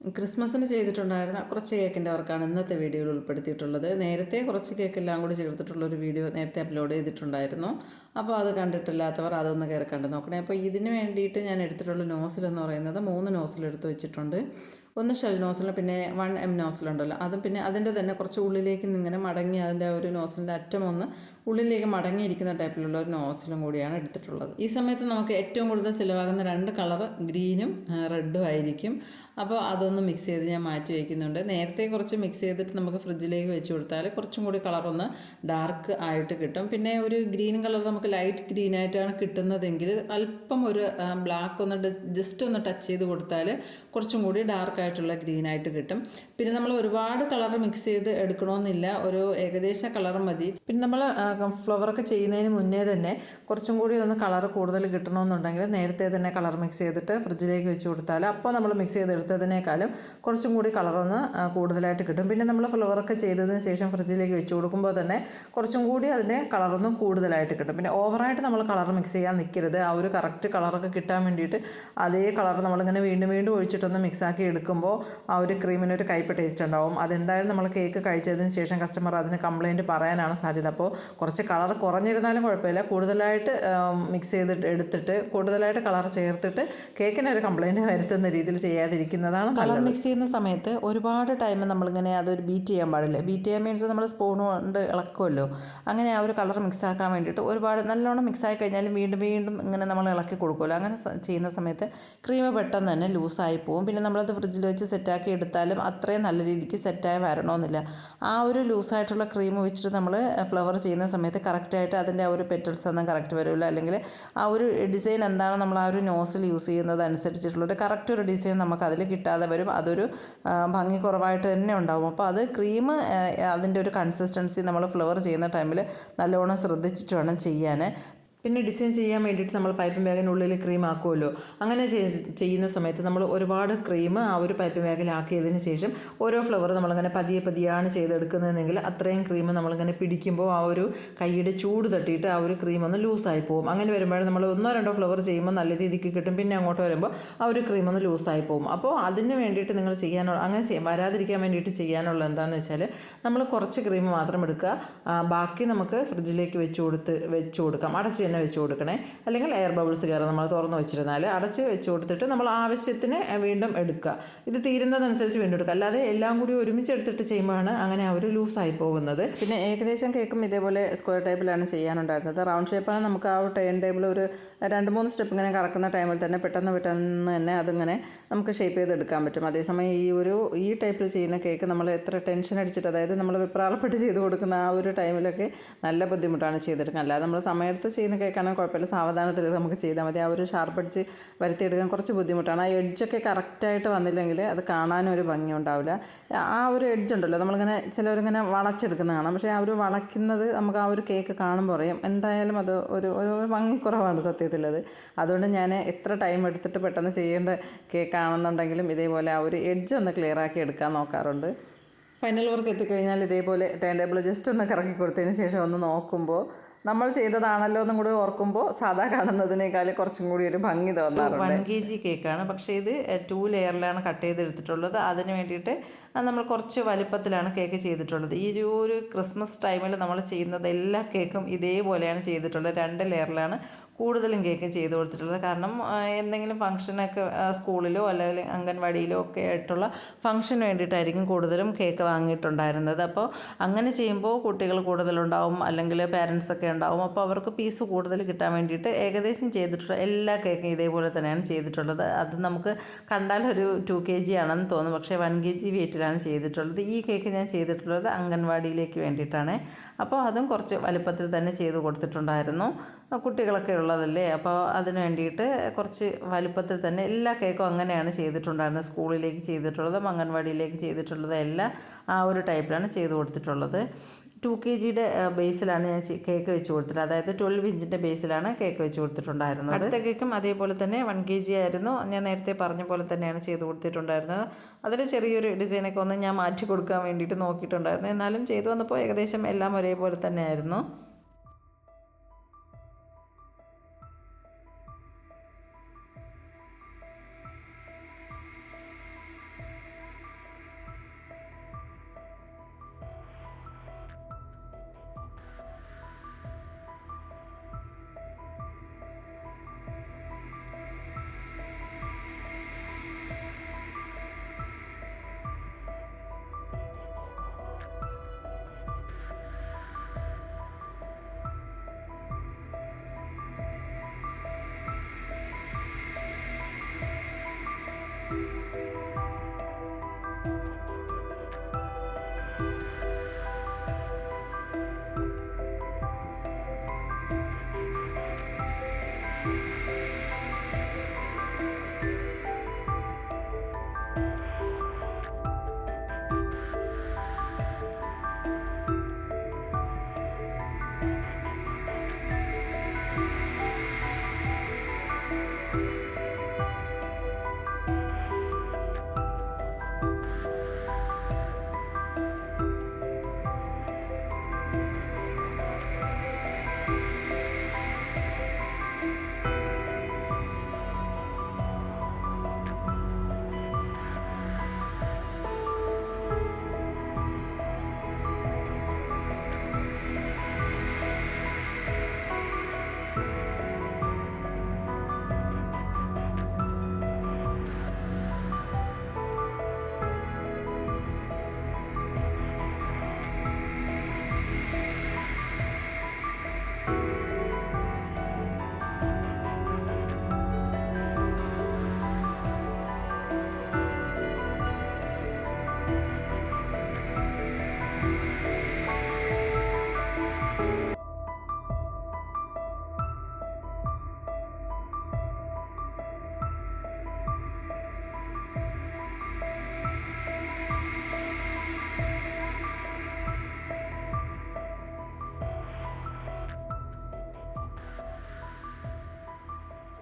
ക്രിസ്മസിന് ചെയ്തിട്ടുണ്ടായിരുന്ന കുറച്ച് കേക്കിന്റെ വർക്കാണ് ഇന്നത്തെ വീഡിയോയിൽ ഉൾപ്പെടുത്തിയിട്ടുള്ളത്. നേരത്തെ കുറച്ച് കേക്കെല്ലാം കൂടി ചേർത്തിട്ടുള്ളൊരു വീഡിയോ നേരത്തെ അപ്ലോഡ് ചെയ്തിട്ടുണ്ടായിരുന്നു. അപ്പോൾ അത് കണ്ടിട്ടില്ലാത്തവർ അതൊന്ന് കയറി നോക്കണേ. അപ്പോൾ ഇതിന് വേണ്ടിയിട്ട് ഞാൻ എടുത്തിട്ടുള്ള നോസിലെന്ന് പറയുന്നത് മൂന്ന് നോസിൽ എടുത്ത് വെച്ചിട്ടുണ്ട്. ഒന്ന് ഷെൽ നോസിലും പിന്നെ വൺ എം നോസിലുണ്ടല്ലോ അതും പിന്നെ അതിന്റെ തന്നെ കുറച്ച് ഉള്ളിലേക്ക് ഇങ്ങനെ മടങ്ങി അതിന്റെ ഒരു നോസിലിന്റെ അറ്റം ഒന്ന് ഉള്ളിലേക്ക് മടങ്ങിയിരിക്കുന്ന ടൈപ്പിലുള്ള ഒരു നോസിലും കൂടിയാണ് എടുത്തിട്ടുള്ളത്. ഈ സമയത്ത് നമുക്ക് ഏറ്റവും കൂടുതൽ ചിലവാകുന്ന രണ്ട് കളർ ഗ്രീനും റെഡും ആയിരിക്കും. അപ്പോൾ അതൊന്ന് മിക്സ് ചെയ്ത് ഞാൻ മാറ്റി വയ്ക്കുന്നുണ്ട് നേരത്തെ കുറച്ച് മിക്സ് ചെയ്തിട്ട് നമുക്ക് ഫ്രിഡ്ജിലേക്ക് വെച്ച് കൊടുത്താൽ കുറച്ചും കൂടി കളറൊന്ന് ഡാർക്ക് ആയിട്ട് കിട്ടും. പിന്നെ ഒരു ഗ്രീൻ കളർ നമുക്ക് ലൈറ്റ് ഗ്രീൻ ആയിട്ടാണ് കിട്ടുന്നതെങ്കിൽ അല്പം ഒരു ബ്ലാക്ക് ഒന്ന് ജസ്റ്റ് ഒന്ന് ടച്ച് ചെയ്ത് കൊടുത്താൽ കുറച്ചും കൂടി ഡാർക്ക് ആയിട്ടുള്ള ഗ്രീൻ ആയിട്ട് കിട്ടും. പിന്നെ നമ്മൾ ഒരുപാട് കളർ മിക്സ് ചെയ്ത് എടുക്കണമെന്നില്ല. ഒരു ഏകദേശ കളർ മതി. പിന്നെ നമ്മൾ ഫ്ലവറൊക്കെ ചെയ്യുന്നതിന് മുന്നേ തന്നെ കുറച്ചും കൂടി ഒന്ന് കളർ കൂടുതൽ കിട്ടണമെന്നുണ്ടെങ്കിൽ നേരത്തെ തന്നെ കളർ മിക്സ് ചെയ്തിട്ട് ഫ്രിഡ്ജിലേക്ക് വെച്ച് കൊടുത്താൽ അപ്പോൾ നമ്മൾ മിക്സ് ചെയ്തെടുത്തതിനേക്കാളും കുറച്ചും കൂടി കളറൊന്ന് കൂടുതലായിട്ട് കിട്ടും. പിന്നെ നമ്മൾ ഫ്ലവറൊക്കെ ചെയ്തതിന് ശേഷം ഫ്രിഡ്ജിലേക്ക് വെച്ച് കൊടുക്കുമ്പോൾ തന്നെ കുറച്ചും കൂടി അതിന്റെ കളറൊന്നും കൂടുതലായിട്ട് കിട്ടും. പിന്നെ ഓവറായിട്ട് നമ്മൾ കളർ മിക്സ് ചെയ്യാൻ നിൽക്കരുത്. ആ ഒരു കറക്റ്റ് കളറൊക്കെ കിട്ടാൻ വേണ്ടിയിട്ട് അതേ കളർ നമ്മളിങ്ങനെ വീണ്ടും വീണ്ടും ഒഴിച്ചിട്ടൊന്ന് മിക്സാക്കി എടുക്കുമ്പോൾ ആ ഒരു ക്രീമിന് ഒരു കയ്പ് ടേസ്റ്റ് ഉണ്ടാവും. അതെന്തായാലും നമ്മൾ കേക്ക് കഴിച്ചതിന് ശേഷം കസ്റ്റമർ അതിന് കംപ്ലയിന്റ് പറയാനാണ് സാധ്യത. അപ്പോൾ കുറച്ച് കളർ കുറഞ്ഞിരുന്നാലും കുഴപ്പമില്ല. കൂടുതലായിട്ട് മിക്സ് ചെയ്തിട്ട് എടുത്തിട്ട് കൂടുതലായിട്ട് കളർ ചേർത്തിട്ട് കേക്കിന് ഒരു കംപ്ലയിന്റ് വരുത്തുന്ന രീതിയിൽ ചെയ്യാതിരിക്കുന്നതാണ് കളർ മിക്സ് ചെയ്യുന്ന സമയത്ത് ഒരുപാട് ടൈം നമ്മളിങ്ങനെ അതൊരു ബീറ്റ് ചെയ്യാൻ പാടില്ല. ബീറ്റ് ചെയ്യാൻ മീൻസ് നമ്മൾ സ്പൂൺ കൊണ്ട് ഇളക്കുമല്ലോ അങ്ങനെ ആ ഒരു കളർ മിക്സ് ആക്കാൻ വേണ്ടിയിട്ട് ഒരുപാട് നല്ലോണം മിക്സ് ആയി കഴിഞ്ഞാലും വീണ്ടും വീണ്ടും ഇങ്ങനെ നമ്മൾ ഇളക്കി കൊടുക്കുമല്ലോ അങ്ങനെ ചെയ്യുന്ന സമയത്ത് ക്രീം പെട്ടെന്ന് തന്നെ ലൂസായി പോകും പിന്നെ നമ്മളത് ഫ്രിഡ്ജിൽ വെച്ച് സെറ്റാക്കി എടുത്താലും അത്രയും നല്ല രീതിക്ക് സെറ്റായി വരണമെന്നില്ല. ആ ഒരു ലൂസായിട്ടുള്ള ക്രീം വെച്ചിട്ട് നമ്മൾ ഫ്ലവർ ചെയ്യുന്ന സമയത്ത് കറക്റ്റായിട്ട് അതിന്റെ ആ ഒരു പെറ്റൽസ് ഒന്നും കറക്റ്റ് വരില്ല. അല്ലെങ്കിൽ ആ ഒരു ഡിസൈൻ എന്താണ് നമ്മൾ ആ ഒരു നോസിൽ യൂസ് ചെയ്യുന്നത് അനുസരിച്ചിട്ടുള്ള ഒരു കറക്റ്റ് ഒരു ഡിസൈൻ നമുക്ക് അതിൽ കിട്ടാതെ വരും. അതൊരു ഭംഗി കുറവായിട്ട് തന്നെ ഉണ്ടാകും അപ്പോൾ അത് ക്രീം അതിന്റെ ഒരു കൺസിസ്റ്റൻസി നമ്മൾ ഫ്ലവർ ചെയ്യുന്ന ടൈമിൽ നല്ലോണം ശ്രദ്ധിച്ചിട്ട് വേണം ചെയ്യാൻ. പിന്നെ ഡിസൈൻ ചെയ്യാൻ വേണ്ടിയിട്ട് നമ്മൾ പൈപ്പ് ബാഗിനുള്ളിൽ ക്രീം ആക്കുമല്ലോ. അങ്ങനെ ചെയ്യുന്ന സമയത്ത് നമ്മൾ ഒരുപാട് ക്രീം ആ ഒരു പൈപ്പ് ബാഗിലാക്കിയതിന് ശേഷം ഓരോ ഫ്ലവർ നമ്മളിങ്ങനെ പതിയെ പതിയാണ് ചെയ്തെടുക്കുന്നതെങ്കിൽ അത്രയും ക്രീം നമ്മളിങ്ങനെ പിടിക്കുമ്പോൾ ആ ഒരു കൈയുടെ ചൂട് തട്ടിയിട്ട് ആ ഒരു ക്രീം ഒന്ന് ലൂസായി പോകും അങ്ങനെ വരുമ്പോൾ നമ്മൾ ഒന്നോ രണ്ടോ ഫ്ലവർ ചെയ്യുമ്പോൾ നല്ല രീതിക്ക് കിട്ടും. പിന്നെ അങ്ങോട്ട് വരുമ്പോൾ ആ ഒരു ക്രീം ഒന്ന് ലൂസായി പോകും അപ്പോൾ അതിന് വേണ്ടിയിട്ട് നിങ്ങൾ ചെയ്യാനുള്ള അങ്ങനെ ചെയ്യാം വരാതിരിക്കാൻ വേണ്ടിയിട്ട് ചെയ്യാനുള്ള എന്താണെന്ന് വെച്ചാൽ നമ്മൾ കുറച്ച് ക്രീം മാത്രം എടുക്കുക. ബാക്കി നമുക്ക് ഫ്രിഡ്ജിലേക്ക് വെച്ച് കൊടുത്ത് വെച്ച് കൊടുക്കാം. അടച്ച് തന്നെ വെച്ച് കൊടുക്കണേ. അല്ലെങ്കിൽ എയർ ബബിൾസ് കയറി നമ്മൾ തുറന്ന് വെച്ചിരുന്നാൽ അടച്ച് വെച്ച് കൊടുത്തിട്ട് നമ്മൾ ആവശ്യത്തിന് വീണ്ടും എടുക്കുക. ഇത് തീരുന്നതനുസരിച്ച് വീണ്ടും എടുക്കുക. അല്ലാതെ എല്ലാം കൂടി ഒരുമിച്ച് എടുത്തിട്ട് ചെയ്യുമ്പോഴാണ് അങ്ങനെ ഒരു ലൂസായി പോകുന്നത്. പിന്നെ ഏകദേശം കേക്കും ഇതേപോലെ സ്ക്വയർ ടൈപ്പിലാണ് ചെയ്യാനുണ്ടായിരുന്നത്. റൗണ്ട് ഷേപ്പാണ് നമുക്ക് ആ ടേൺ ടേബിൾ ഒരു രണ്ട് മൂന്ന് സ്റ്റെപ്പ് ഇങ്ങനെ കറക്കുന്ന ടൈമിൽ തന്നെ പെട്ടെന്ന് പെട്ടെന്ന് തന്നെ അതിങ്ങനെ നമുക്ക് ഷേപ്പ് ചെയ്തെടുക്കാൻ പറ്റും. അതേസമയം ഈ ഒരു ഈ ടൈപ്പിൽ ചെയ്യുന്ന കേക്ക് നമ്മൾ എത്ര ടെൻഷൻ അടിച്ചിട്ട് അതായത് നമ്മൾ വിപ്രാളപ്പെട്ട് ചെയ്ത് കൊടുക്കുന്ന ആ ഒരു ടൈമിലൊക്കെ നല്ല ബുദ്ധിമുട്ടാണ് ചെയ്തെടുക്കുക അല്ലാതെ നമ്മൾ സമയത്ത് ചെയ്യുന്ന കേക്കാണെങ്കിൽ കുഴപ്പമില്ല. സാവധാനത്തിൽ നമുക്ക് ചെയ്താൽ മതി. ആ ഒരു ഷാർപ്പ് അടിച്ച് വരുത്തിയെടുക്കാൻ കുറച്ച് ബുദ്ധിമുട്ടാണ്. ആ എഡ്ജൊക്കെ കറക്റ്റായിട്ട് വന്നില്ലെങ്കിൽ അത് കാണാനും ഒരു ഭംഗി ഉണ്ടാവില്ല. ആ ഒരു എഡ്ജ് ഉണ്ടല്ലോ. നമ്മളിങ്ങനെ ചിലവരിങ്ങനെ വളച്ചെടുക്കുന്ന കാണാം. പക്ഷേ ആ ഒരു വളയ്ക്കുന്നത് നമുക്ക് ആ ഒരു കേക്ക് കാണുമ്പോൾ അറിയാം. എന്തായാലും അത് ഒരു ഒരു ഭംഗിക്കുറവാണ് സത്യത്തിൽ അത് അതുകൊണ്ട് ഞാൻ എത്ര ടൈം എടുത്തിട്ട് പെട്ടെന്ന് ചെയ്യേണ്ട കേക്കാണെന്നുണ്ടെങ്കിലും ഇതേപോലെ ആ ഒരു എഡ്ജ് ഒന്ന് ക്ലിയർ ആക്കി എടുക്കാൻ നോക്കാറുണ്ട്. ഫൈനൽ വർക്ക് എത്തിക്കഴിഞ്ഞാൽ ഇതേപോലെ ടൈം ടേബിൾ ജസ്റ്റ് ഒന്ന് കറക്കി കൊടുത്തതിന് ശേഷം ഒന്ന് നോക്കുമ്പോൾ നമ്മൾ ചെയ്തതാണല്ലോ എന്നും കൂടി ഓർക്കുമ്പോൾ സാധാ കാണുന്നതിനേക്കാൾ കുറച്ചും കൂടി ഒരു ഭംഗി തോന്നാറുണ്ട് വൺ കെ ജി കേക്കാണ്. പക്ഷേ ഇത് ടു ലെയറിലാണ് കട്ട് ചെയ്തെടുത്തിട്ടുള്ളത്. അതിന് വേണ്ടിയിട്ട് നമ്മൾ കുറച്ച് വലുപ്പത്തിലാണ് കേക്ക് ചെയ്തിട്ടുള്ളത്. ഈ ഒരു ക്രിസ്മസ് ടൈമിൽ നമ്മൾ ചെയ്യുന്നത് എല്ലാ കേക്കും ഇതേപോലെയാണ് ചെയ്തിട്ടുള്ളത്. രണ്ട് ലെയറിലാണ്. കൂടുതലും കേക്ക് ചെയ്ത് കൊടുത്തിട്ടുള്ളത്. കാരണം എന്തെങ്കിലും ഫംഗ്ഷനൊക്കെ സ്കൂളിലോ അല്ലെങ്കിൽ അംഗൻവാടിയിലോ ഒക്കെ ആയിട്ടുള്ള ഫംഗ്ഷന് വേണ്ടിയിട്ടായിരിക്കും കൂടുതലും കേക്ക് വാങ്ങിയിട്ടുണ്ടായിരുന്നത്. അപ്പോൾ അങ്ങനെ ചെയ്യുമ്പോൾ കുട്ടികൾ കൂടുതലുണ്ടാവും അല്ലെങ്കിൽ പാരൻസ് ഒക്കെ ഉണ്ടാവും. അപ്പോൾ അവർക്ക് പീസ് കൂടുതൽ കിട്ടാൻ വേണ്ടിയിട്ട് ഏകദേശം ചെയ്തിട്ടുള്ള എല്ലാ കേക്കും ഇതേപോലെ തന്നെയാണ് ചെയ്തിട്ടുള്ളത്. അത് നമുക്ക് കണ്ടാൽ ഒരു ടു കെ ജി ആണെന്ന് തോന്നും. പക്ഷേ വൺ കെ ജി വെയിറ്റിലാണ് ചെയ്തിട്ടുള്ളത്. ഈ കേക്ക് ഞാൻ ചെയ്തിട്ടുള്ളത് അംഗൻവാടിയിലേക്ക് വേണ്ടിയിട്ടാണ്. അപ്പോൾ അതും കുറച്ച് വലുപ്പത്തിൽ തന്നെ ചെയ്ത് കൊടുത്തിട്ടുണ്ടായിരുന്നു. കുട്ടികളൊക്കെ ഉള്ളതല്ലേ? അപ്പോൾ അതിന് വേണ്ടിയിട്ട് കുറച്ച് വലുപ്പത്തിൽ തന്നെ എല്ലാ കേക്കും അങ്ങനെയാണ് ചെയ്തിട്ടുണ്ടായിരുന്നത്. സ്കൂളിലേക്ക് ചെയ്തിട്ടുള്ളതും അംഗൻവാടിയിലേക്ക് ചെയ്തിട്ടുള്ളതും എല്ലാം ആ ഒരു ടൈപ്പിലാണ് ചെയ്ത് കൊടുത്തിട്ടുള്ളത്. ടു കെ ജിയുടെ ബേസിലാണ് ഞാൻ കേക്ക് വെച്ച് കൊടുത്തിട്ട് അതായത് ട്വൽവ് ഇഞ്ചിന്റെ ബേസിലാണ് കേക്ക് വെച്ച് കൊടുത്തിട്ടുണ്ടായിരുന്നത്. അടുത്ത കേക്കും അതേപോലെ തന്നെ വൺ കെ ജി ആയിരുന്നു. ഞാൻ നേരത്തെ പറഞ്ഞ പോലെ തന്നെയാണ് ചെയ്ത് കൊടുത്തിട്ടുണ്ടായിരുന്നത്. അതിൽ ചെറിയൊരു ഡിസൈനൊക്കെ ഒന്ന് ഞാൻ മാറ്റി കൊടുക്കാൻ വേണ്ടിയിട്ട് നോക്കിയിട്ടുണ്ടായിരുന്നു. എന്നാലും ചെയ്തു വന്നപ്പോൾ ഏകദേശം എല്ലാം ഒരേപോലെ തന്നെയായിരുന്നു.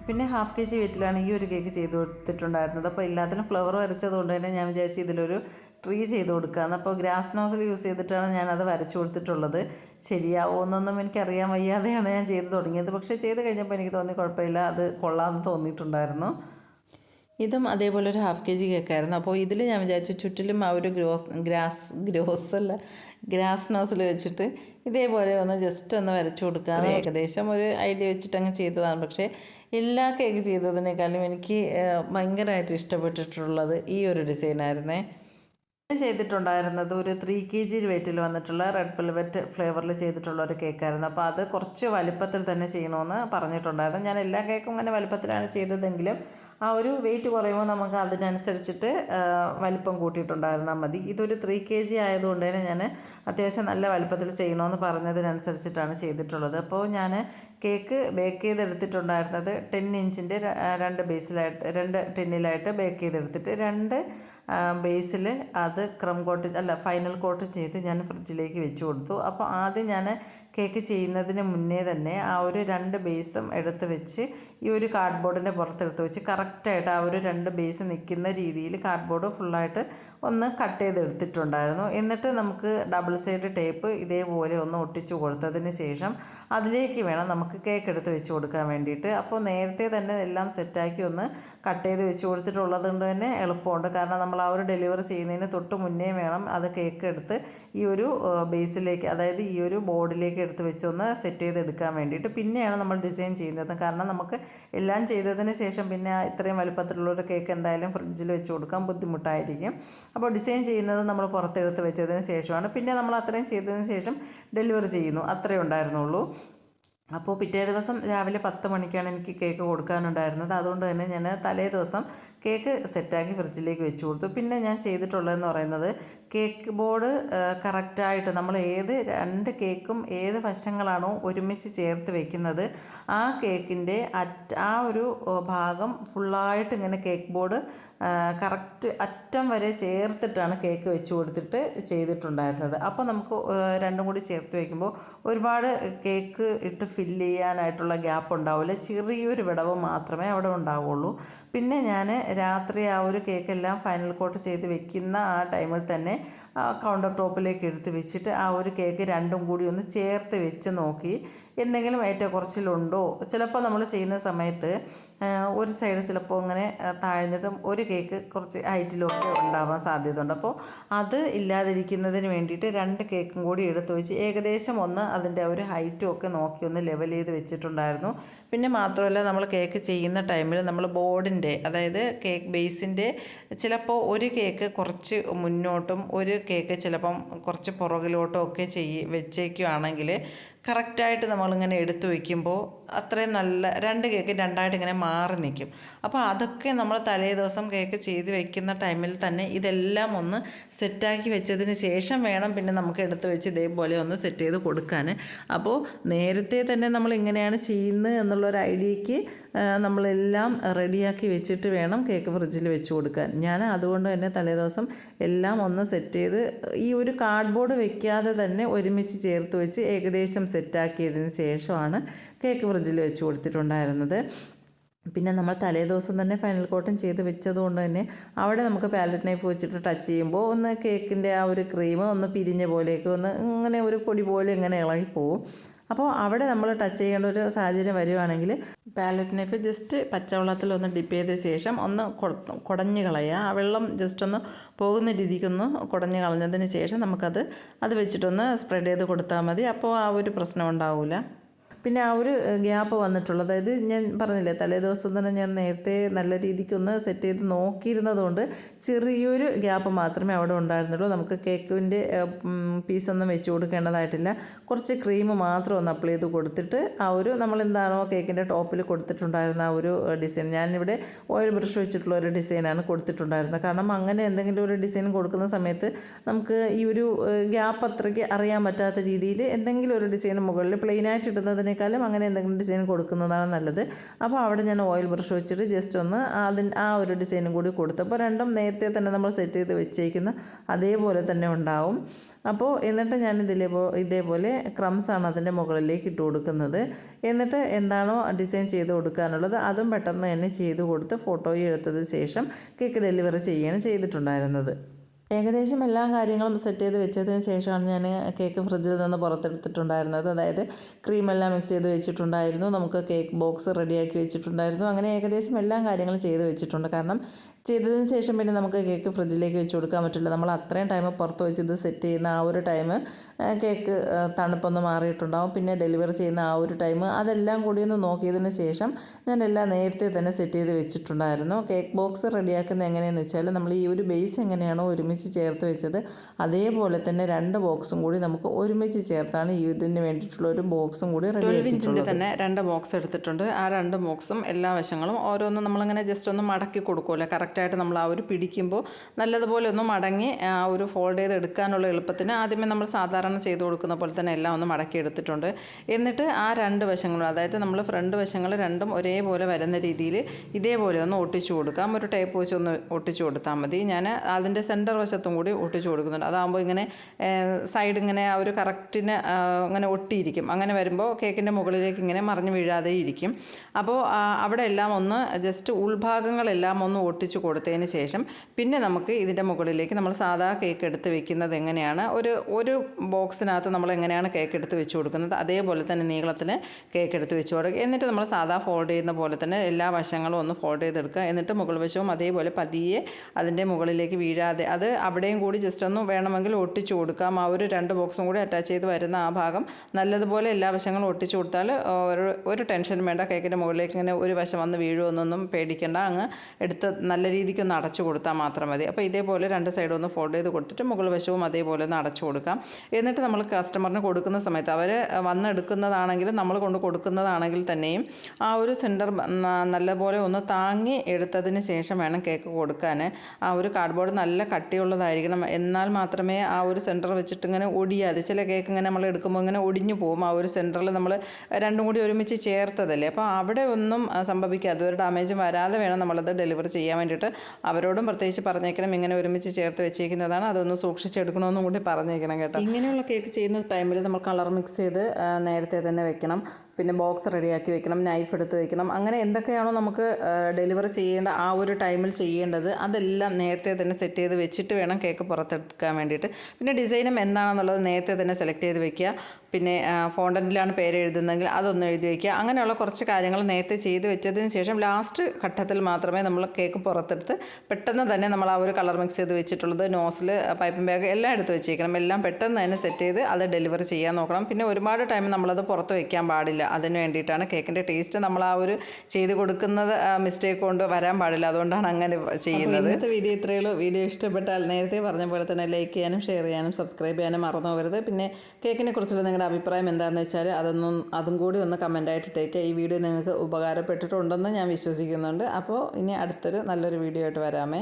പിന്നെ ഹാഫ് കെ ജി വെയിറ്റിലാണ് ഈ ഒരു കേക്ക് ചെയ്ത് കൊടുത്തിട്ടുണ്ടായിരുന്നത്. അപ്പോൾ എല്ലാത്തിനും ഫ്ലവർ വരച്ചതുകൊണ്ട് തന്നെ ഞാൻ വിചാരിച്ചു ഇതിലൊരു ട്രീ ചെയ്ത് കൊടുക്കുക അപ്പോൾ ഗ്രാസ് നോസൽ യൂസ് ചെയ്തിട്ടാണ് ഞാനത് വരച്ചു കൊടുത്തിട്ടുള്ളത്. ശരിയാവുമെന്നൊന്നും എനിക്കറിയാൻ വയ്യാതെയാണ് ഞാൻ ചെയ്ത് തുടങ്ങിയത്. പക്ഷേ ചെയ്ത് കഴിഞ്ഞപ്പോൾ എനിക്ക് തോന്നി കുഴപ്പമില്ല അത് കൊള്ളാമെന്ന് തോന്നിയിട്ടുണ്ടായിരുന്നു. ഇതും അതേപോലെ ഒരു ഹാഫ് കെ ജി കേക്കായിരുന്നു. അപ്പോൾ ഇതിൽ ഞാൻ വിചാരിച്ചു ചുറ്റിലും ആ ഒരു ഗ്രോസ് ഗ്രാസ് ഗ്രോസ് അല്ല ഗ്രാസ് നോസിൽ വെച്ചിട്ട് ഇതേപോലെ ഒന്ന് ജസ്റ്റ് ഒന്ന് വരച്ചു കൊടുക്കാൻ ഏകദേശം ഒരു ഐഡിയ വെച്ചിട്ട് അങ്ങ് ചെയ്തതാണ്. പക്ഷേ എല്ലാ കേക്ക് ചെയ്തതിനേക്കാളും എനിക്ക് ഭയങ്കരമായിട്ട് ഇഷ്ടപ്പെട്ടിട്ടുള്ളത് ഈ ഒരു ഡിസൈനായിരുന്നേ ഞാൻ ചെയ്തിട്ടുണ്ടായിരുന്നത് ഒരു ത്രീ കെ ജി വെയിറ്റിൽ വന്നിട്ടുള്ള റെഡ് വെൽവെറ്റ് ഫ്ലേവറിൽ ചെയ്തിട്ടുള്ള ഒരു കേക്കായിരുന്നു അപ്പോൾ അത് കുറച്ച് വലിപ്പത്തിൽ തന്നെ ചെയ്യണമെന്ന് പറഞ്ഞിട്ടുണ്ടായിരുന്നു. ഞാൻ എല്ലാ കേക്കും അങ്ങനെ വലിപ്പത്തിലാണ് ചെയ്തതെങ്കിലും ആ ഒരു വെയിറ്റ് കുറയുമ്പോൾ നമുക്ക് അതിനനുസരിച്ചിട്ട് വലിപ്പം കൂട്ടിയിട്ടുണ്ടായിരുന്നാൽ മതി. ഇതൊരു ത്രീ കെ ജി ആയതുകൊണ്ട് തന്നെ ഞാൻ അത്യാവശ്യം നല്ല വലിപ്പത്തിൽ ചെയ്യണമെന്ന് പറഞ്ഞതിനനുസരിച്ചിട്ടാണ് ചെയ്തിട്ടുള്ളത്. അപ്പോൾ ഞാൻ കേക്ക് ബേക്ക് ചെയ്തെടുത്തിട്ടുണ്ടായിരുന്നത് ടെൻ ഇഞ്ചിന്റെ രണ്ട് ബേസിലായിട്ട് രണ്ട് ടെന്നിലായിട്ട് ബേക്ക് ചെയ്തെടുത്തിട്ട് രണ്ട് ബേസിൽ അത് ക്രം കോട്ട് അല്ല ഫൈനൽ കോട്ട് ചെയ്ത് ഞാൻ ഫ്രിഡ്ജിലേക്ക് വെച്ച് കൊടുത്തു. അപ്പോൾ ആദ്യം ഞാൻ കേക്ക് ചെയ്യുന്നതിന് മുന്നേ തന്നെ ആ ഒരു രണ്ട് ബേസും എടുത്ത് വെച്ച് ഈ ഒരു കാർഡ്ബോർഡിന്റെ പുറത്തെടുത്ത് വെച്ച് കറക്റ്റായിട്ട് ആ ഒരു രണ്ട് ബേസ് നിൽക്കുന്ന രീതിയിൽ കാർഡ്ബോർഡ് ഫുള്ളായിട്ട് ഒന്ന് കട്ട് ചെയ്തെടുത്തിട്ടുണ്ടായിരുന്നു. എന്നിട്ട് നമുക്ക് ഡബിൾ സൈഡ് ടേപ്പ് ഇതേപോലെ ഒന്ന് ഒട്ടിച്ചു കൊടുത്തതിന് ശേഷം അതിലേക്ക് വേണം നമുക്ക് കേക്ക് എടുത്ത് വെച്ച് കൊടുക്കാൻ വേണ്ടിയിട്ട്. അപ്പോൾ നേരത്തെ തന്നെ എല്ലാം സെറ്റാക്കി ഒന്ന് കട്ട് ചെയ്ത് വെച്ച് കൊടുത്തിട്ടുള്ളത് കൊണ്ട് തന്നെ എളുപ്പമുണ്ട്. കാരണം നമ്മൾ ആ ഒരു ഡെലിവറി ചെയ്യുന്നതിന് തൊട്ട് മുന്നേ വേണം അത് കേക്ക് എടുത്ത് ഈ ഒരു ബേസിലേക്ക് അതായത് ഈ ഒരു ബോർഡിലേക്ക് എടുത്ത് വെച്ചൊന്ന് സെറ്റ് ചെയ്തെടുക്കാൻ വേണ്ടിയിട്ട് പിന്നെയാണ് നമ്മൾ ഡിസൈൻ ചെയ്യുന്നത്. കാരണം നമുക്ക് എല്ലാം ചെയ്തതിന് ശേഷം പിന്നെ ഇത്രയും വലുപ്പത്തിലുള്ളൊരു കേക്ക് എന്തായാലും ഫ്രിഡ്ജിൽ വെച്ച് കൊടുക്കാൻ ബുദ്ധിമുട്ടായിരിക്കും. അപ്പോൾ ഡിസൈൻ ചെയ്യുന്നത് നമ്മൾ പുറത്തെടുത്ത് വെച്ചതിന് ശേഷമാണ്. പിന്നെ നമ്മൾ അത്രയും ചെയ്തതിന് ശേഷം ഡെലിവറി ചെയ്യുന്നു. അത്രയേ ഉണ്ടായിരുന്നുള്ളൂ. അപ്പോൾ പിറ്റേ ദിവസം രാവിലെ പത്ത് മണിക്കാണ് എനിക്ക് കേക്ക് കൊടുക്കാനുണ്ടായിരുന്നത്. അതുകൊണ്ട് തന്നെ ഞാൻ തലേ ദിവസം കേക്ക് സെറ്റാക്കി ഫ്രിഡ്ജിലേക്ക് വെച്ച് കൊടുത്തു. പിന്നെ ഞാൻ ചെയ്തിട്ടുള്ളതെന്ന് പറയുന്നത് കേക്ക് ബോർഡ് കറക്റ്റായിട്ട് നമ്മൾ ഏത് രണ്ട് കേക്കും ഏത് വശങ്ങളാണോ ഒരുമിച്ച് ചേർത്ത് വെക്കുന്നത് ആ കേക്കിന്റെ അറ്റ് ആ ഒരു ഭാഗം ഫുള്ളായിട്ട് ഇങ്ങനെ കേക്ക് ബോർഡ് കറക്റ്റ് അറ്റം വരെ ചേർത്തിട്ടാണ് കേക്ക് വെച്ച് കൊടുത്തിട്ട് ചെയ്തിട്ടുണ്ടായിരുന്നത്. അപ്പോൾ നമുക്ക് രണ്ടും കൂടി ചേർത്ത് വയ്ക്കുമ്പോൾ ഒരുപാട് കേക്ക് ഇട്ട് ഫില്ല് ചെയ്യാനായിട്ടുള്ള ഗ്യാപ്പ് ഉണ്ടാവില്ല. ചെറിയൊരു വിടവ് മാത്രമേ അവിടെ ഉണ്ടാവുള്ളൂ. പിന്നെ ഞാൻ രാത്രി ആ ഒരു കേക്കെല്ലാം ഫൈനൽ കോട്ട് ചെയ്ത് വെക്കുന്ന ആ ടൈമിൽ തന്നെ കൗണ്ടർ ടോപ്പിലേക്ക് എടുത്ത് വെച്ചിട്ട് ആ ഒരു കേക്ക് രണ്ടും കൂടി ഒന്ന് ചേർത്ത് വെച്ച് നോക്കി. എന്തെങ്കിലും ഏറ്റക്കുറച്ചിലുണ്ടോ? ചിലപ്പോൾ നമ്മൾ ചെയ്യുന്ന സമയത്ത് ഒരു സൈഡ് ചിലപ്പോൾ ഇങ്ങനെ താഴ്ന്നിട്ടും ഒരു കേക്ക് കുറച്ച് ഹൈറ്റിലൊക്കെ ഉണ്ടാവാൻ സാധ്യതയുണ്ട്. അപ്പോൾ അത് ഇല്ലാതിരിക്കുന്നതിന് വേണ്ടിയിട്ട് രണ്ട് കേക്കും കൂടി എടുത്ത് വെച്ച് ഏകദേശം ഒന്ന് അതിന്റെ ഒരു ഹൈറ്റും ഒക്കെ നോക്കി ഒന്ന് ലെവൽ ചെയ്ത് വെച്ചിട്ടുണ്ടായിരുന്നു. പിന്നെ മാത്രമല്ല നമ്മൾ കേക്ക് ചെയ്യുന്ന ടൈമിൽ നമ്മൾ ബോർഡിന്റെ അതായത് കേക്ക് ബേസിന്റെ ചിലപ്പോൾ ഒരു കേക്ക് കുറച്ച് മുന്നോട്ടും ഒരു കേക്ക് ചിലപ്പം കുറച്ച് പുറകിലോട്ടും ഒക്കെ ചെയ്യ് വെച്ചേക്കുവാണെങ്കിൽ കറക്റ്റായിട്ട് നമ്മളിങ്ങനെ എടുത്തു വയ്ക്കുമ്പോൾ അത്രയും നല്ല രണ്ട് കേക്ക് രണ്ടായിട്ട് ഇങ്ങനെ മാറി നിൽക്കും അപ്പോൾ അതൊക്കെ നമ്മൾ തലേ ദിവസം കേക്ക് ചെയ്ത് വെക്കുന്ന ടൈമിൽ തന്നെ ഇതെല്ലാം ഒന്ന് സെറ്റാക്കി വെച്ചതിന് ശേഷം വേണം പിന്നെ നമുക്ക് എടുത്ത് വെച്ച് ഇതേപോലെ ഒന്ന് സെറ്റ് ചെയ്ത് കൊടുക്കാൻ അപ്പോൾ നേരത്തെ തന്നെ നമ്മൾ ഇങ്ങനെയാണ് ചെയ്യുന്നത് എന്നുള്ളൊരു ഐഡിയക്ക് നമ്മളെല്ലാം റെഡിയാക്കി വെച്ചിട്ട് വേണം കേക്ക് ഫ്രിഡ്ജിൽ വെച്ച് കൊടുക്കാൻ. ഞാൻ അതുകൊണ്ട് തന്നെ തലേദിവസം എല്ലാം ഒന്ന് സെറ്റ് ചെയ്ത് ഈ ഒരു കാർഡ്ബോർഡ് വെക്കാതെ തന്നെ ഒരുമിച്ച് ചേർത്ത് വെച്ച് ഏകദേശം സെറ്റാക്കിയതിന് ശേഷമാണ് കേക്ക് ഫ്രിഡ്ജിൽ വെച്ച് കൊടുത്തിട്ടുണ്ടായിരുന്നത്. പിന്നെ നമ്മൾ തലേ ദിവസം തന്നെ ഫൈനൽ കോട്ടൺ ചെയ്ത് വെച്ചതുകൊണ്ട് തന്നെ അവിടെ നമുക്ക് പാലറ്റ് നൈഫ് വെച്ചിട്ട് ടച്ച് ചെയ്യുമ്പോൾ ഒന്ന് കേക്കിന്റെ ആ ഒരു ക്രീം ഒന്ന് പിരിഞ്ഞ പോലെയൊക്കെ ഒന്ന് ഇങ്ങനെ ഒരു പൊടി പോലെ ഇങ്ങനെ ഇളകിപ്പോവും. അപ്പോൾ അവിടെ നമ്മൾ ടച്ച് ചെയ്യേണ്ട ഒരു സാഹചര്യം വരുവാണെങ്കിൽ പാലറ്റ് നൈഫ് ജസ്റ്റ് പച്ചവെള്ളത്തിൽ ഒന്ന് ഡിപ്പ് ചെയ്ത ശേഷം ഒന്ന് കുടഞ്ഞു കളയുക. ആ വെള്ളം ജസ്റ്റ് ഒന്ന് പോകുന്ന രീതിക്കൊന്ന് കുടഞ്ഞു കളഞ്ഞതിന് ശേഷം നമുക്കത് അത് വെച്ചിട്ടൊന്ന് സ്പ്രെഡ് ചെയ്ത് കൊടുത്താൽ മതി. അപ്പോൾ ആ ഒരു പ്രശ്നം ഉണ്ടാവില്ല പിന്നെ ആ ഒരു ഗ്യാപ്പ് വന്നിട്ടുള്ളത് അതായത് ഞാൻ പറഞ്ഞില്ലേ തലേ ദിവസം തന്നെ ഞാൻ നേരത്തെ നല്ല രീതിക്കൊന്ന് സെറ്റ് ചെയ്ത് നോക്കിയിരുന്നതുകൊണ്ട് ചെറിയൊരു ഗ്യാപ്പ് മാത്രമേ അവിടെ ഉണ്ടായിരുന്നുള്ളൂ. നമുക്ക് കേക്കിന്റെ പീസൊന്നും വെച്ച് കൊടുക്കേണ്ടതായിട്ടില്ല. കുറച്ച് ക്രീം മാത്രം ഒന്ന് അപ്ലൈ ചെയ്ത് കൊടുത്തിട്ട് ആ ഒരു നമ്മൾ എന്താണോ കേക്കിന്റെ ടോപ്പിൽ കൊടുത്തിട്ടുണ്ടായിരുന്ന ആ ഒരു ഡിസൈൻ ഞാനിവിടെ ഓയിൽ ബ്രഷ് വെച്ചിട്ടുള്ള ഒരു ഡിസൈനാണ് കൊടുത്തിട്ടുണ്ടായിരുന്നത്. കാരണം അങ്ങനെ എന്തെങ്കിലും ഒരു ഡിസൈൻ കൊടുക്കുന്ന സമയത്ത് നമുക്ക് ഈ ഒരു ഗ്യാപ്പ് അത്രയ്ക്ക് അറിയാൻ പറ്റാത്ത രീതിയിൽ എന്തെങ്കിലും ഒരു ഡിസൈൻ മുകളിൽ പ്ലെയിനായിട്ട് ഇടുന്നതിന് ചെയ്യുന്നതിനേക്കാളും അങ്ങനെ എന്തെങ്കിലും ഡിസൈൻ കൊടുക്കുന്നതാണ് നല്ലത്. അപ്പോൾ അവിടെ ഞാൻ ഓയിൽ ബ്രഷ് വെച്ചിട്ട് ജസ്റ്റ് ഒന്ന് അതിന് ആ ഒരു ഡിസൈനും കൂടി കൊടുത്തപ്പോൾ രണ്ടും നേരത്തെ തന്നെ നമ്മൾ സെറ്റ് ചെയ്ത് വെച്ചേക്കുന്ന അതേപോലെ തന്നെ ഉണ്ടാവും. അപ്പോൾ എന്നിട്ട് ഞാൻ ഇതിലേ ഇതേപോലെ ക്രംസ് ആണ് അതിന്റെ മുകളിലേക്ക് ഇട്ട് കൊടുക്കുന്നത്. എന്നിട്ട് എന്താണോ ഡിസൈൻ ചെയ്ത് കൊടുക്കാനുള്ളത് അതും പെട്ടെന്ന് തന്നെ ചെയ്ത് കൊടുത്ത് ഫോട്ടോയും എടുത്തത് ശേഷം കേക്ക് ഡെലിവറി ചെയ്യുകയാണ് ചെയ്തിട്ടുണ്ടായിരുന്നത്. ഏകദേശം എല്ലാ കാര്യങ്ങളും സെറ്റ് ചെയ്ത് വെച്ചതിന് ശേഷമാണ് ഞാൻ കേക്ക് ഫ്രിഡ്ജിൽ നിന്ന് പുറത്തെടുത്തിട്ടുണ്ടായിരുന്നത്. അതായത് ക്രീമെല്ലാം മിക്സ് ചെയ്ത് വെച്ചിട്ടുണ്ടായിരുന്നു. നമുക്ക് കേക്ക് ബോക്സ് റെഡിയാക്കി വെച്ചിട്ടുണ്ടായിരുന്നു. അങ്ങനെ ഏകദേശം എല്ലാ കാര്യങ്ങളും ചെയ്ത് വെച്ചിട്ടുണ്ട്. കാരണം ചെയ്തതിന് ശേഷം പിന്നെ നമുക്ക് കേക്ക് ഫ്രിഡ്ജിലേക്ക് വെച്ച് കൊടുക്കാൻ പറ്റില്ല. നമ്മൾ അത്രയും ടൈം പുറത്ത് വെച്ച് ഇത് സെറ്റ് ചെയ്യുന്ന ആ ഒരു ടൈം കേക്ക് തണുപ്പൊന്ന് മാറിയിട്ടുണ്ടാവും. പിന്നെ ഡെലിവറി ചെയ്യുന്ന ആ ഒരു ടൈം അതെല്ലാം കൂടി ഒന്ന് നോക്കിയതിന് ശേഷം ഞാൻ എല്ലാം നേരത്തെ തന്നെ സെറ്റ് ചെയ്ത് വെച്ചിട്ടുണ്ടായിരുന്നു. കേക്ക് ബോക്സ് റെഡിയാക്കുന്നത് എങ്ങനെയെന്ന് വെച്ചാൽ നമ്മൾ ഈ ഒരു ബേസ് എങ്ങനെയാണോ ഒരുമിച്ച് ചേർത്ത് വെച്ചത് അതേപോലെ തന്നെ രണ്ട് ബോക്സും കൂടി നമുക്ക് ഒരുമിച്ച് ചേർത്താണ് ഈ ഇതിന് വേണ്ടിയിട്ടുള്ള ഒരു ബോക്സും കൂടി റെഡി തന്നെ രണ്ട് ബോക്സ് എടുത്തിട്ടുണ്ട്. ആ രണ്ട് ബോക്സും എല്ലാ വശങ്ങളും ഓരോന്നും നമ്മളിങ്ങനെ ജസ്റ്റ് ഒന്ന് മടക്കി കൊടുക്കുമല്ലോ കറക്റ്റായിട്ട് നമ്മൾ ആ ഒരു പിടിക്കുമ്പോൾ നല്ലതുപോലെ ഒന്ന് മടങ്ങി ആ ഒരു ഫോൾഡ് ചെയ്ത് എടുക്കാനുള്ള എളുപ്പത്തിന് ആദ്യമേ നമ്മൾ സാധാരണ ചെയ്ത് കൊടുക്കുന്ന പോലെ തന്നെ എല്ലാം ഒന്ന് മടക്കി എടുത്തിട്ടുണ്ട്. എന്നിട്ട് ആ രണ്ട് വശങ്ങളും അതായത് നമ്മൾ ഫ്രണ്ട് വശങ്ങൾ രണ്ടും ഒരേപോലെ വരുന്ന രീതിയിൽ ഇതേപോലെ ഒന്ന് ഒട്ടിച്ചു കൊടുക്കാം ഒരു ടേപ്പ് വെച്ച് ഒന്ന് ഒട്ടിച്ചു കൊടുത്താൽ മതി. ഞാൻ അതിന്റെ സെന്റർ വശത്തും കൂടി ഒട്ടിച്ചു കൊടുക്കുന്നുണ്ട്. അതാകുമ്പോൾ ഇങ്ങനെ സൈഡ് ഇങ്ങനെ ആ ഒരു കറക്റ്റിന് അങ്ങനെ ഒട്ടിയിരിക്കും. അങ്ങനെ വരുമ്പോൾ കേക്കിന്റെ മുകളിലേക്ക് ഇങ്ങനെ മറിഞ്ഞു വീഴാതെ ഇരിക്കും. അപ്പോൾ അവിടെ എല്ലാം ഒന്ന് ജസ്റ്റ് ഉൾഭാഗങ്ങളെല്ലാം ഒന്ന് ഒട്ടിച്ചു കൊടുത്തതിന് ശേഷം പിന്നെ നമുക്ക് ഇതിന്റെ മുകളിലേക്ക് നമ്മൾ സാധാ കേക്ക് എടുത്ത് വെക്കുന്നത് എങ്ങനെയാണ്? ഒരു ഒരു ബോക്സിനകത്ത് നമ്മൾ എങ്ങനെയാണ് കേക്ക് എടുത്ത് വെച്ച് കൊടുക്കുന്നത്? അതേപോലെ തന്നെ നീളത്തിന് കേക്ക് എടുത്ത് വെച്ച് കൊടുക്കുക. എന്നിട്ട് നമ്മൾ സാധാ ഫോൾഡ് ചെയ്യുന്ന പോലെ തന്നെ എല്ലാ വശങ്ങളും ഒന്ന് ഫോൾഡ് ചെയ്തെടുക്കുക. എന്നിട്ട് മുകൾ വശവും അതേപോലെ പതിയെ അതിന്റെ മുകളിലേക്ക് വീഴാതെ അത് അവിടെയും കൂടി ജസ്റ്റ് ഒന്ന് വേണമെങ്കിൽ ഒട്ടിച്ചു കൊടുക്കാം. ആ ഒരു രണ്ട് ബോക്സും കൂടി അറ്റാച്ച് ചെയ്ത് വരുന്ന ആ ഭാഗം നല്ലതുപോലെ എല്ലാ വശങ്ങളും ഒട്ടിച്ചു കൊടുത്താൽ ഒരു ഒരു ടെൻഷനും വേണ്ട. കേക്കിന്റെ മുകളിലേക്ക് ഇങ്ങനെ ഒരു വശം വന്ന് വീഴുമെന്നൊന്നും പേടിക്കേണ്ട. അങ്ങ് എടുത്ത് നല്ല രീതിക്ക് ഒന്ന് അടച്ചു കൊടുത്താൽ മാത്രം മതി. അപ്പോൾ ഇതേപോലെ രണ്ട് സൈഡും ഒന്ന് ഫോൾഡ് ചെയ്ത് കൊടുത്തിട്ട് മുകൾ വശവും അതേപോലെ ഒന്ന് അടച്ചു കൊടുക്കാം. എന്നിട്ട് നമ്മൾ കസ്റ്റമറിന് കൊടുക്കുന്ന സമയത്ത് അവർ വന്നെടുക്കുന്നതാണെങ്കിലും നമ്മൾ കൊണ്ട് കൊടുക്കുന്നതാണെങ്കിൽ തന്നെയും ആ ഒരു സെന്റർ നല്ലപോലെ ഒന്ന് താങ്ങി എടുത്തതിന് ശേഷം വേണം കേക്ക് കൊടുക്കാൻ. ആ ഒരു കാർഡ്ബോർഡ് നല്ല കട്ടിയുള്ളതായിരിക്കണം. എന്നാൽ മാത്രമേ ആ ഒരു സെന്റർ വെച്ചിട്ട് ഇങ്ങനെ ഒടിയാതെ ചില കേക്ക് ഇങ്ങനെ നമ്മൾ എടുക്കുമ്പോൾ ഇങ്ങനെ ഒടിഞ്ഞു പോകും. ആ ഒരു സെന്ററിൽ നമ്മൾ രണ്ടും കൂടി ഒരുമിച്ച് ചേർത്തതല്ലേ? അപ്പോൾ അവിടെ ഒന്നും സംഭവിക്കാതെ ഒരു ഡാമേജും വരാതെ വേണം നമ്മളത് ഡെലിവർ ചെയ്യാൻ വേണ്ടിയിട്ട് അവരോടും പ്രത്യേകിച്ച് പറഞ്ഞേക്കണം ഇങ്ങനെ ഒരുമിച്ച് ചേർത്ത് വെച്ചേക്കുന്നതാണ് അതൊന്ന് സൂക്ഷിച്ചെടുക്കണമെന്നും കൂടി പറഞ്ഞേക്കണം കേട്ടോ. ഇങ്ങനെയുള്ള കേക്ക് ചെയ്യുന്ന ടൈമിൽ നമ്മൾ കളർ മിക്സ് ചെയ്ത് നേരത്തെ തന്നെ വെക്കണം. പിന്നെ ബോക്സ് റെഡിയാക്കി വെക്കണം നൈഫ് എടുത്ത് വെക്കണം. അങ്ങനെ എന്തൊക്കെയാണോ നമുക്ക് ഡെലിവറി ചെയ്യേണ്ട ആ ഒരു ടൈമിൽ ചെയ്യേണ്ടത് അതെല്ലാം നേരത്തെ തന്നെ സെറ്റ് ചെയ്ത് വെച്ചിട്ട് വേണം കേക്ക് പുറത്തെടുക്കാൻ വേണ്ടിയിട്ട്. പിന്നെ ഡിസൈനും എന്താണെന്നുള്ളത് നേരത്തെ തന്നെ സെലക്ട് ചെയ്ത് വെക്കുക. പിന്നെ ഫോണ്ടന്റിലാണ് പേര് എഴുതുന്നതെങ്കിൽ അതൊന്ന് എഴുതി വയ്ക്കുക അങ്ങനെയുള്ള കുറച്ച് കാര്യങ്ങൾ നേരത്തെ ചെയ്ത് വെച്ചതിന് ശേഷം ലാസ്റ്റ് ഘട്ടത്തിൽ മാത്രമേ നമ്മൾ കേക്ക് പുറത്തെടുത്ത് പെട്ടെന്ന് തന്നെ നമ്മൾ ആ ഒരു കളർ മിക്സ് ചെയ്ത് വെച്ചിട്ടുള്ളത് നോസിൽ പൈപ്പും ബാഗ് എല്ലാം എടുത്ത് വെച്ചേക്കണം. എല്ലാം പെട്ടെന്ന് തന്നെ സെറ്റ് ചെയ്ത് അത് ഡെലിവറി ചെയ്യാൻ നോക്കണം. പിന്നെ ഒരുപാട് ടൈം നമ്മളത് പുറത്ത് വയ്ക്കാൻ പാടില്ല. അതിന് വേണ്ടിയിട്ടാണ് കേക്കിന്റെ ടേസ്റ്റ് നമ്മൾ ആ ഒരു ചെയ്ത് കൊടുക്കുന്നത് മിസ്റ്റേക്ക് കൊണ്ട് വരാൻ പാടില്ല. അതുകൊണ്ടാണ് അങ്ങനെ ചെയ്യുന്നത്. ഇന്നത്തെ വീഡിയോ ഇത്രയേ ഉള്ളൂ. വീഡിയോ ഇഷ്ടപ്പെട്ടാൽ നേരത്തെ പറഞ്ഞ പോലെ തന്നെ ലൈക്ക് ചെയ്യാനും ഷെയർ ചെയ്യാനും സബ്സ്ക്രൈബ് ചെയ്യാനും മറന്നു പോകരുത് പിന്നെ കേക്കിനെ കുറിച്ചുള്ള നിങ്ങളുടെ അഭിപ്രായം എന്താണെന്ന് വെച്ചാൽ അതൊന്നും അതും കൂടി ഒന്ന് കമന്റായിട്ട് ഇട്ടേക്കുക ഈ വീഡിയോ നിങ്ങൾക്ക് ഉപകാരപ്പെട്ടിട്ടുണ്ടെന്ന് ഞാൻ വിശ്വസിക്കുന്നുണ്ട്. അപ്പോൾ ഇനി അടുത്തൊരു നല്ലൊരു വീഡിയോ ആയിട്ട് വരാമേ.